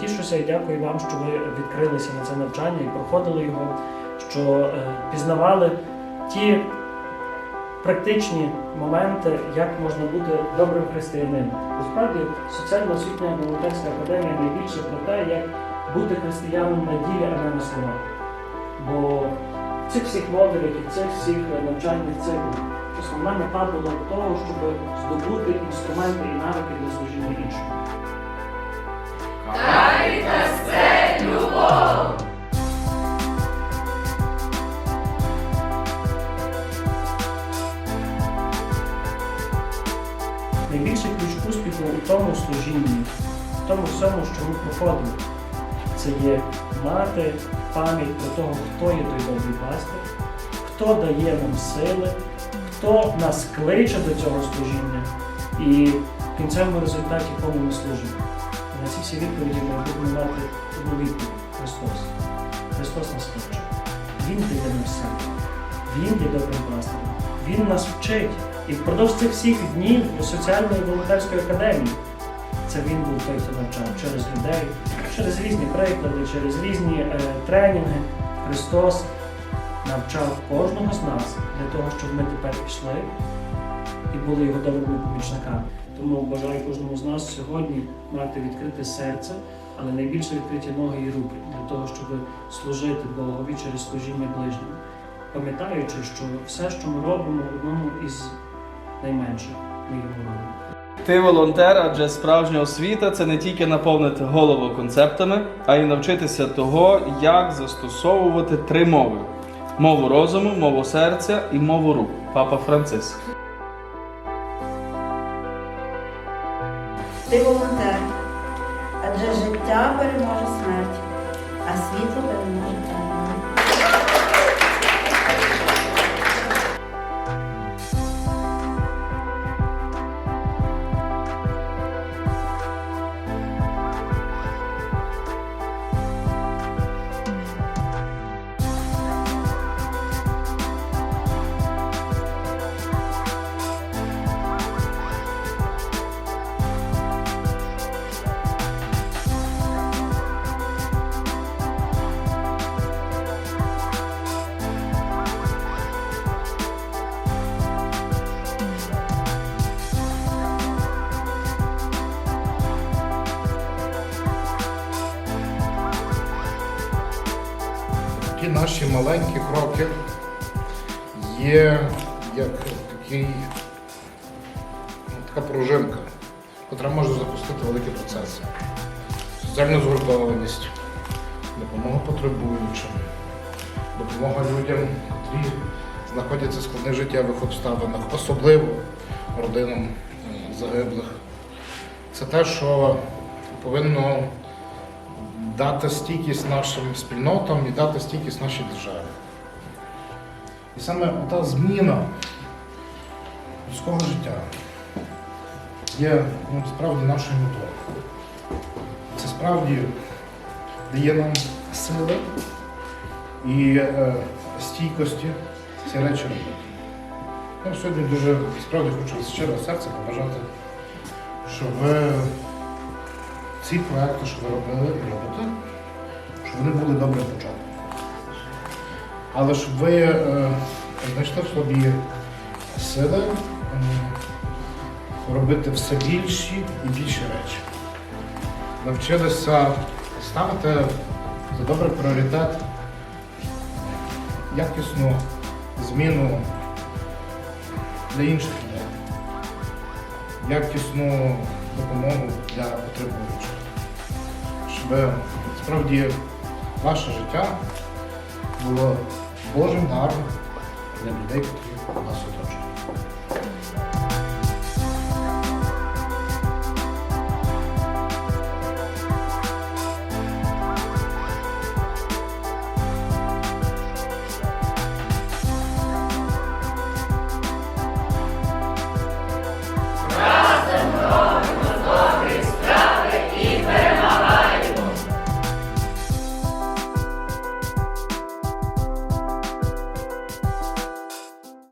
тішуся і дякую вам, що ви відкрилися на це навчання і проходили його, що е, пізнавали ті практичні моменти, як можна бути добрим християнином. Насправді, соціальна освітня волонтерська академія найбільше про те, як бути християном на ділі, а не на словах. Бо в цих всіх модулях і цих всіх навчальних циклах основна мета була того, щоб здобути інструменти і навики для служіння іншим. Найбільший ключ успіху у тому служінні, в тому всьому, що ми проходимо, це є мати пам'ять про того, хто є той добрий пастир, хто дає нам сили, хто нас кличе до цього служіння, і в кінцевому результаті кому ми служимо. І на ці всі відповіді ми будемо мати одну відповідь Христос. Христос нас кличе. Він дає нам сили. Він є добрим пастирем. Він нас вчить. І впродовж цих всіх днів у соціальної волонтерської академії це він був той, хто навчав через людей, через різні приклади, через різні е, тренінги. Христос навчав кожного з нас для того, щоб ми тепер пішли і були його добрими помічниками. Тому бажаю кожному з нас сьогодні мати відкрите серце, але найбільше відкриті ноги і руки для того, щоб служити Богові через служіння ближнім, пам'ятаючи, що все, що ми робимо, одному із найменших робимо. Ти волонтер, адже справжня освіта це не тільки наповнити голову концептами, а й навчитися того, як застосовувати три мови: мову розуму, мову серця і мову рук. Папа Франциск. Ти волонтер, адже життя переможе смерть, а світло переможе темряву. Наші маленькі кроки є як такий, ну, така пружинка, яка може запустити великі процеси. Соціальну згуртованість, допомога потребуючим, допомога людям, які знаходяться в складних життєвих обставинах, особливо родинам е, загиблих. Це те, що повинно дати стійкість нашим спільнотам і дати стійкість нашій державі. І саме та зміна людського життя є ну, справді нашою метою. Це справді дає нам сили і е, стійкості ці речі робити. Я сьогодні дуже справді хочу з щирого серця побажати, щоб ви ці проекти, що ви робили і робите, щоб вони були добрим початком. Але щоб ви е, знайшли в собі сили е, робити все більші і більші речі. Навчилися ставити за добрий пріоритет якісну зміну для інших людей, якісну допомогу для потребуючих. Щоб справді ваше життя було Божим даром для людей, які нас оточують.